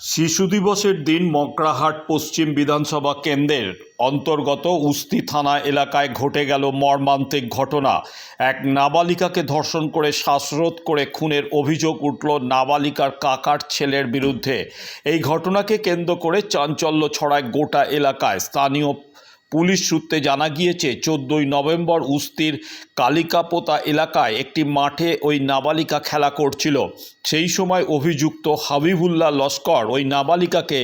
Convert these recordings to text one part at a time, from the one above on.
শিশু দিবসের দিন মকরাহাট পশ্চিম বিধানসভা কেন্দ্রের অন্তর্গত উস্তি থানা এলাকায় ঘটে গেল মর্মান্তিক ঘটনা। এক নাবালিকাকে ধর্ষণ করে শ্বাসরোধ করে খুনের অভিযোগ উঠল নাবালিকার কাকার ছেলের বিরুদ্ধে। এই ঘটনাকে কেন্দ্র করে চাঞ্চল্য ছড়ায় গোটা এলাকায়। স্থানীয় পুলিশ সূত্রে জানা গিয়েছে, চোদ্দোই নভেম্বর উস্তির কালিকাপোতা এলাকায় একটি মাঠে ওই নাবালিকা খেলা করছিল। সেই সময় অভিযুক্ত হাবিবুল্লাহ লস্কর ওই নাবালিকাকে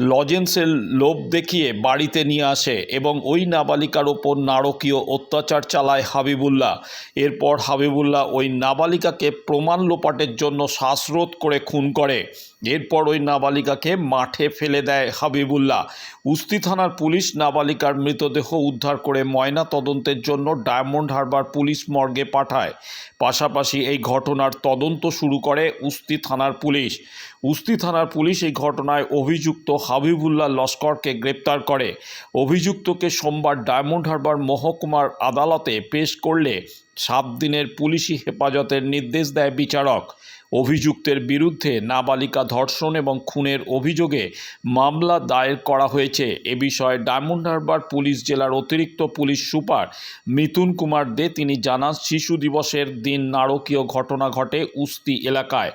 লজেন্সের লোভ দেখিয়ে বাড়িতে নিয়ে আসে এবং ওই নাবালিকার ওপর নারকীয় অত্যাচার চালায় হাবিবুল্লাহ। এরপর হাবিবুল্লাহ ওই নাবালিকাকে প্রমাণ লোপাটের জন্য শ্বাসরোধ করে খুন করে। এরপর ওই নাবালিকাকে মাঠে ফেলে দেয় হাবিবুল্লাহ। উস্তি থানার পুলিশ নাবালিকার মৃতদেহ উদ্ধার করে ময়না তদন্তের জন্য ডায়মন্ড হারবার পুলিশ মর্গে পাঠায়। পাশাপাশি এই ঘটনার তদন্ত শুরু করে উস্তি থানার পুলিশ। উস্তি থানার পুলিশ এই ঘটনায় অভিযুক্ত হাবিবুল্লাহ লস্করকে গ্রেপ্তার করে। অভিযুক্তকে সোমবার ডায়মন্ড হারবার মহকুমার আদালতে পেশ করলে সাত দিনের পুলিশি হেফাজতের নির্দেশ দেয় বিচারক। অভিযুক্তের বিরুদ্ধে নাবালিকা ধর্ষণ এবং খুনের অভিযোগে মামলা দায়ের করা হয়েছে। এ বিষয়ে ডায়মন্ড হারবার পুলিশ জেলার অতিরিক্ত পুলিশ সুপার মিথুন কুমার দে তিনি জানান, শিশু দিবসের দিন নারকীয় ঘটনা ঘটে উস্তি এলাকায়।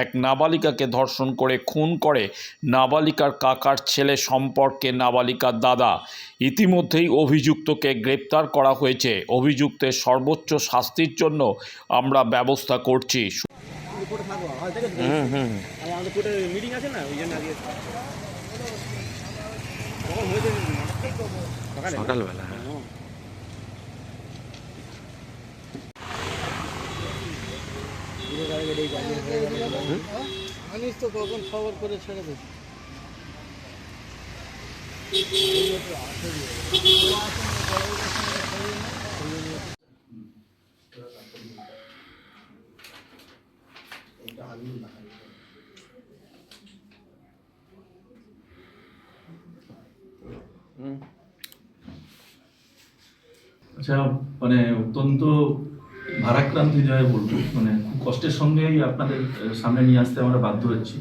এক নাবালিকাকে ধর্ষণ করে, খুন করে নাবালিকার কাকার ছেলে সম্পর্কে নাবালিকার দাদা। ইতিমধ্যেই অভিযুক্তকে গ্রেপ্তার করা হয়েছে। অভিযুক্তের সর্বোচ্চ শাস্তির জন্য আমরা ব্যবস্থা করছি। সকালবেলা তো কখন খবর করে ছেড়ে দেবে আচ্ছা মানে অত্যন্ত ভারাক্রান্তি হৃদয়ে বলব মানে কষ্টের সঙ্গেই আপনাদের সামনে নিয়ে আসতে আমরা বাধ্য হচ্ছি।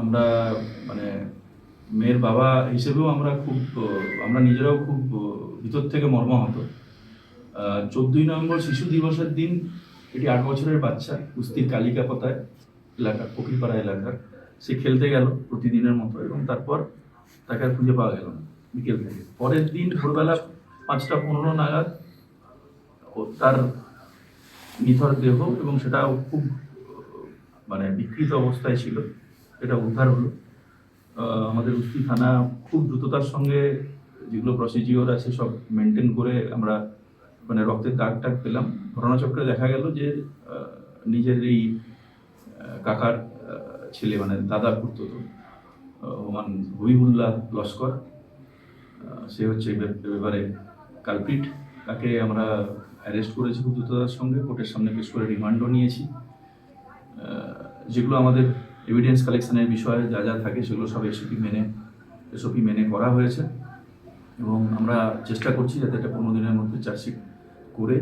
আমরা মানে মেয়ের বাবা হিসেবেও আমরা খুব আমরা নিজেরাও খুব ভিতর থেকে মর্মাহত। চোদ্দই নভেম্বর শিশু দিবসের দিন এটি আট বছরের বাচ্চা, কুস্তির কালিকাপতায় এলাকার ফকিরপাড়া এলাকার। সে খেলতে গেল প্রতিদিনের মতো এবং তারপর তাকে আর খুঁজে পাওয়া গেল না বিকেল থেকে। পরের দিন ভোরবেলা পাঁচটা পনেরো নাগাদ তার নিথর দেহ এবং সেটা খুব মানে বিকৃত অবস্থায় ছিল এটা উদ্ধার হলো। আমাদের উস্তি থানা খুব দ্রুততার সঙ্গে যেগুলো প্রসিজিওর আছে সব মেনটেন করে আমরা মানে রক্তের দাগ টাগ পেলাম। ঘটনাচক্রে দেখা গেল যে নিজের এই কাকার ছেলে মানে দাদা পুত্র ওমান হবিবুল্লাহ লস্কর সে হচ্ছে এবারে কালপ্রিট তাকে আমরা অ্যারেস্ট করেছি দ্রুততার সঙ্গে কোর্টের সামনে পেশ করে রিমান্ডও নিয়েছি। যেগুলো আমাদের এভিডেন্স কালেকশনের বিষয়ে যা যা থাকে সেগুলো সব এসওপি মেনে এসওপি মেনে করা হয়েছে। এবং আমরা চেষ্টা করছি যাতে এটা পনেরো দিনের মধ্যে চার্জশিট করে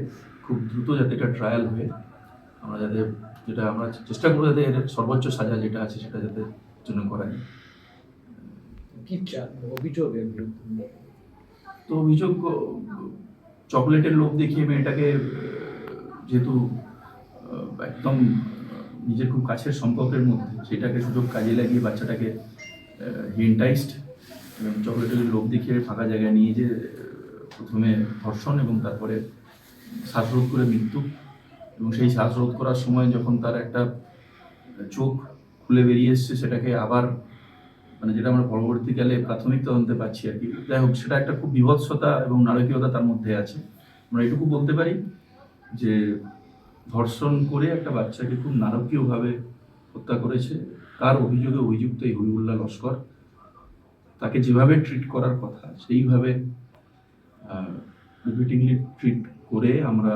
খুব দ্রুত যাতে এটা ট্রায়াল হয়ে আমরা যাতে যেটা আমরা চেষ্টা করব যাতে এর সর্বোচ্চ সাজা যেটা আছে সেটা যাতে জন্য করা যায়। কি চান? তো অভিযোগ চকলেটের লোভ দেখিয়ে মেয়েটাকে যেহেতু একদম নিজের খুব কাছের সম্পর্কের মধ্যে, সেটাকে সুযোগ কাজে লাগিয়ে বাচ্চাটাকে হিন্টাইসড এবং চকলেটের লোভ দেখিয়ে ফাঁকা জায়গায় নিয়ে যে প্রথমে ধর্ষণ এবং তারপরে শ্বাসরোধ করে মৃত্যু। এবং সেই শ্বাসরোধ করার সময় যখন তার একটা চোখ খুলে বেরিয়ে এসছে, সেটাকে আবার মানে যেটা আমরা পরবর্তীকালে প্রাথমিক তদন্তে পাচ্ছি আর কি। যাই হোক, সেটা একটা খুব বিভৎসতা এবং নারকীয়তা তার মধ্যে আছে। আমরা এটুকু বলতে পারি যে ধর্ষণ করে একটা বাচ্চাকে খুব নারকীয়ভাবে হত্যা করেছে, তার অভিযোগে অভিযুক্ত এই হবিবুল্লাহ লস্কর। তাকে যেভাবে ট্রিট করার কথা, সেইভাবে রিপিটিংলি ট্রিট করে আমরা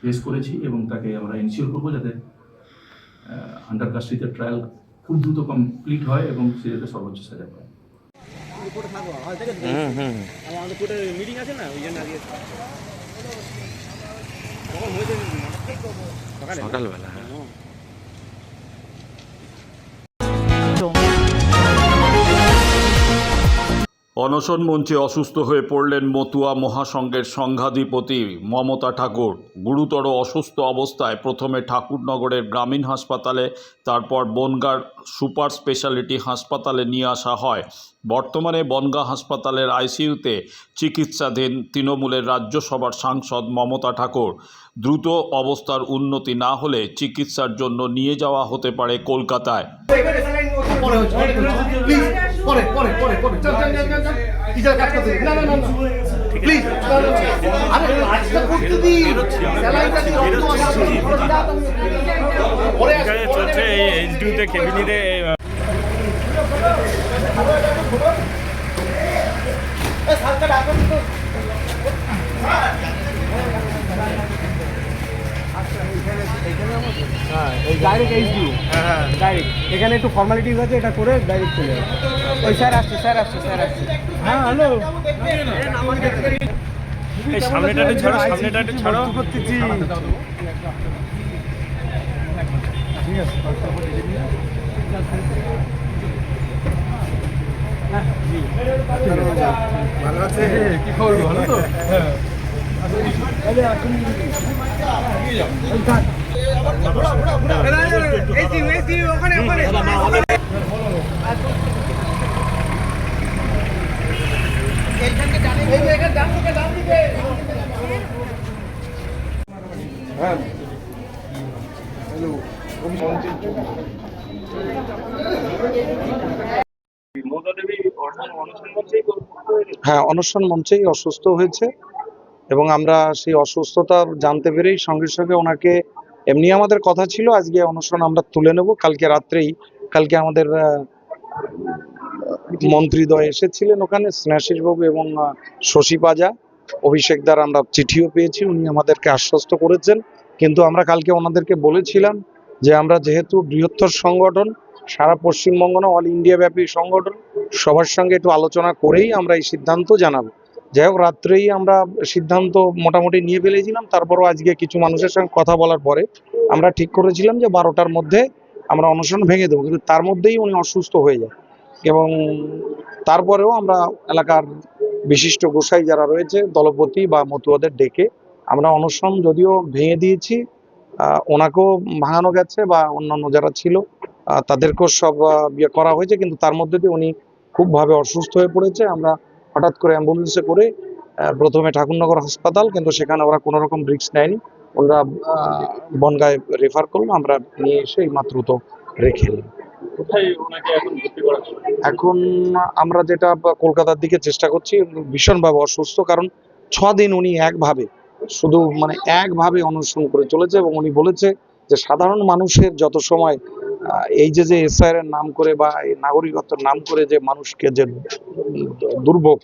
ফেস করেছি এবং তাকে আমরা এনশিওর করব যাতে আন্ডার কাস্টডিতে ট্রায়াল খুব দ্রুত কমপ্লিট হয় এবং সে যাতে সর্বোচ্চ সাজা পায়। মিটিং আছে না? ওই জন্য সকালবেলা হ্যাঁ। অনশন মঞ্চে অসুস্থ হয়ে পড়লেন মতুয়া মহাসংঘের সংঘাধিপতি মমতা ঠাকুর। গুরুতর অসুস্থ অবস্থায় প্রথমে ঠাকুরনগরের গ্রামীণ হাসপাতালে, তারপর বনগাঁর সুপার স্পেশালিটি হাসপাতালে নিয়ে আসা হয়। বর্তমানে বনগাঁ হাসপাতালের আইসিইউতে চিকিৎসাধীন তৃণমূলের রাজ্যসভার সাংসদ মমতা ঠাকুর। দ্রুত অবস্থার উন্নতি না হলে চিকিৎসার জন্য নিয়ে যাওয়া হতে পারে কলকাতায়। পরে হচ্ছে প্লিজ পরে পরে পরে পরে চল চল চল টিচার কাজ করতে না না না প্লিজ আরে কাজটা করতে দিন স্যালাইনটা দিন রক্ত আসছে পরে চলছে এই এইচডিউতে কেবিনেটে এই সালটা ডাকুন তো হ্যাঁ এই ডাইরেক্ট এইচডিউ হ্যাঁ ডাইরেক্ট এখানে একটু ফর্মালিটিস আছে এটা করে ডাইরেক্ট চলে যাবে। ওই স্যার আসছে স্যার আসছে স্যার আসছে। হ্যাঁ হ্যালো এই সামনেটা একটু ছাড়ো সামনেটা একটু ছাড়ো। করতেছি হ্যাঁ অনশন মঞ্চেই অসুস্থ হয়েছে এবং আমরা সেই অসুস্থতা জানতে পেরেই সঙ্গে সঙ্গে ওনাকে এমনি আমাদের কথা ছিল, আজকে অনশন আমরা তুলে নেব। কালকে রাত্রেই, কালকে আমাদের মন্ত্রীদ্বয় এসেছিলেন ওখানে স্নেহাশিস বাবু এবং শশী পাজা। অভিষেক দ্বারা আমরা চিঠিও পেয়েছি, উনি আমাদেরকে আশ্বস্ত করেছেন। কিন্তু আমরা কালকে ওনাদেরকে বলেছিলাম যে আমরা যেহেতু বৃহত্তর সংগঠন, সারা পশ্চিমবঙ্গ না অল ইন্ডিয়া ব্যাপী সংগঠন, সবার সঙ্গে একটু আলোচনা করেই আমরা এই সিদ্ধান্ত জানাব। যাই হোক, রাত্রেই আমরা সিদ্ধান্ত মোটামুটি নিয়ে ফেলেছিলাম। তারপরও আজকে কিছু মানুষের সঙ্গে কথা বলার পরে আমরা ঠিক করেছিলাম যে বারোটার মধ্যে আমরা অনশন ভেঙে দেবো। কিন্তু তার মধ্যেই উনি অসুস্থ হয়ে যায়। এবং তারপরেও আমরা এলাকার বিশিষ্ট গোসাই যারা রয়েছে, দলপতি বা মতুয়াদের ডেকে আমরা অনশন যদিও ভেঙে দিয়েছি ওনাকেও ভাঙানো গেছে বা অন্যান্য যারা ছিল তাদেরকেও সব ইয়ে করা হয়েছে। কিন্তু তার মধ্যে দিয়ে উনি খুবভাবে অসুস্থ হয়ে পড়েছে। আমরা হঠাৎ করে অ্যাম্বুলেন্সে করে প্রথমে ঠাকুরনগর হাসপাতাল কিন্তু সেখানে ওরা কোনো রকম রিস্ক নেয়নি ওরা বনগায় রেফার করল আমরা নিয়ে এসে এই মাত্র তো রেখে। এখন আমরা যেটা কলকাতার দিকে চেষ্টা করছি ভীষণভাবে অসুস্থ কারণ ছ দিন উনি একভাবে শুধু মানে একভাবে অনুসরণ করে চলেছে এবং উনি বলেছে যে সাধারণ মানুষের যত সময় এই যে যে এসআইআর এর নাম করে বা নাগরিকত্বের নাম করে যে মানুষকে যে দুর্ভোগ,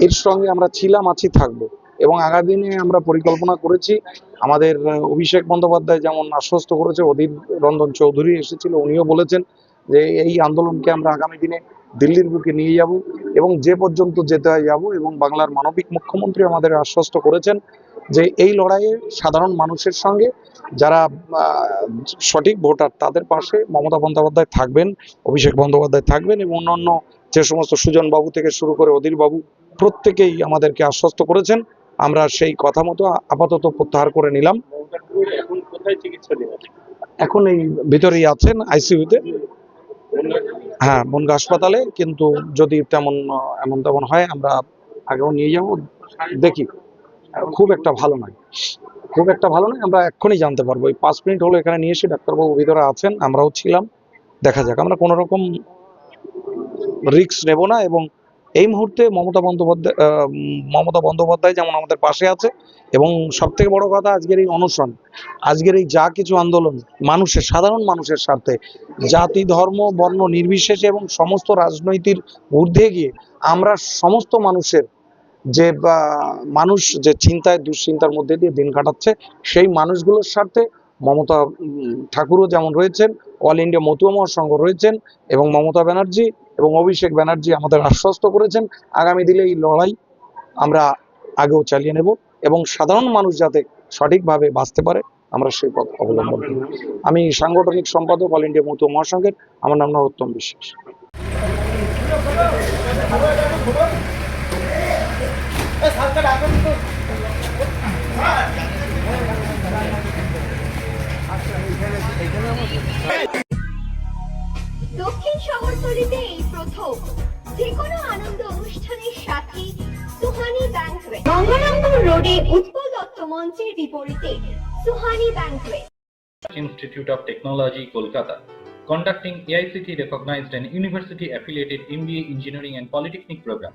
এর সঙ্গে আমরা ছিলাম, আছি, থাকব। এবং আগামী দিনে আমরা পরিকল্পনা করেছি, আমাদের অভিষেক বন্দ্যোপাধ্যায় যেমন আশ্বস্ত করেছে, অধীর রঞ্জন চৌধুরী এসেছিল, উনিও বলেছেন যে এই আন্দোলনকে আমরা আগামী দিনে দিল্লির বুকে নিয়ে যাব এবং যে পর্যন্ত যেতে হয় যাব এবং বাংলার মানবিক মুখ্যমন্ত্রী আমাদের আশ্বস্ত করেছেন যে এই লড়াইয়ে সাধারণ মানুষের সঙ্গে যারা সঠিক ভোটার তাদের পাশে মমতা বন্দ্যোপাধ্যায় থাকবেন, অভিষেক বন্দ্যোপাধ্যায় থাকবেন এবং অন্যান্য যে সমস্ত সুজন বাবু থেকে শুরু করে অধীর বাবু প্রত্যেকেই আমাদেরকে আশ্বস্ত করেছেন। আমরা সেই কথা মতো আপাতত প্রত্যাহার করে নিলাম। এখন এই ভিতরেই আছেন আইসিইউতে। হ্যাঁ বনগা হাসপাতালে, কিন্তু যদি তেমন এমন তেমন হয়, আমরা আগেও নিয়ে যাব, দেখি। খুব একটা ভালো নয়। খুব একটা ভালো নয়, আমরা এক্ষুনি জানতে পারব। এই পাঁচ মিনিট হলো এখানে নিয়ে এসে ডাক্তারবাবু ভিতরে আছেন, আমরাও ছিলাম। দেখা যাক, আমরা কোনো রকম রিস্ক নেব না এবং এই মুহূর্তে মমতা বন্দ্যোপাধ্যায় মমতা বন্দ্যোপাধ্যায় যেমন আমাদের পাশে আছে এবং সব থেকে বড় কথা আজকের এই অনশন, আজকের এই যা কিছু আন্দোলন মানুষের, সাধারণ মানুষের স্বার্থে, জাতি, ধর্ম, বর্ণ নির্বিশেষে এবং সমস্ত রাজনৈতিক ঊর্ধ্বে গিয়ে আমরা সমস্ত মানুষের যে মানুষ যে চিন্তায়, দুশ্চিন্তার মধ্যে দিয়ে দিন কাটাচ্ছে, সেই মানুষগুলোর স্বার্থে মমতা ঠাকুরও যেমন রয়েছেন, অল ইন্ডিয়া মতুয়া মহাসংঘ রয়েছেন এবং মমতা ব্যানার্জি এবং অভিষেক ব্যানার্জি আমাদের আশ্বস্ত করেছেন, আগামী দিনে এই লড়াই আমরা আগেও চালিয়ে নেব এবং সাধারণ মানুষ যাতে সঠিকভাবে বাঁচতে পারে, আমরা সেই পথ অবলম্বন করি আমি সাংগঠনিক সম্পাদক অল ইন্ডিয়া মতুয়া মহাসংঘের, আমার নাম নরোত্তম বিশ্বাস। দক্ষিণ শহরতলিতে এই প্রথম যে কোনো আনন্দ অনুষ্ঠানের সাথে সুহানি ব্যাংক রোডে উৎপল দত্ত মঞ্চের বিপরীতে Suhani bank institute of technology Kolkata conducting AICT recognised and university affiliated MBA engineering and polytechnic programme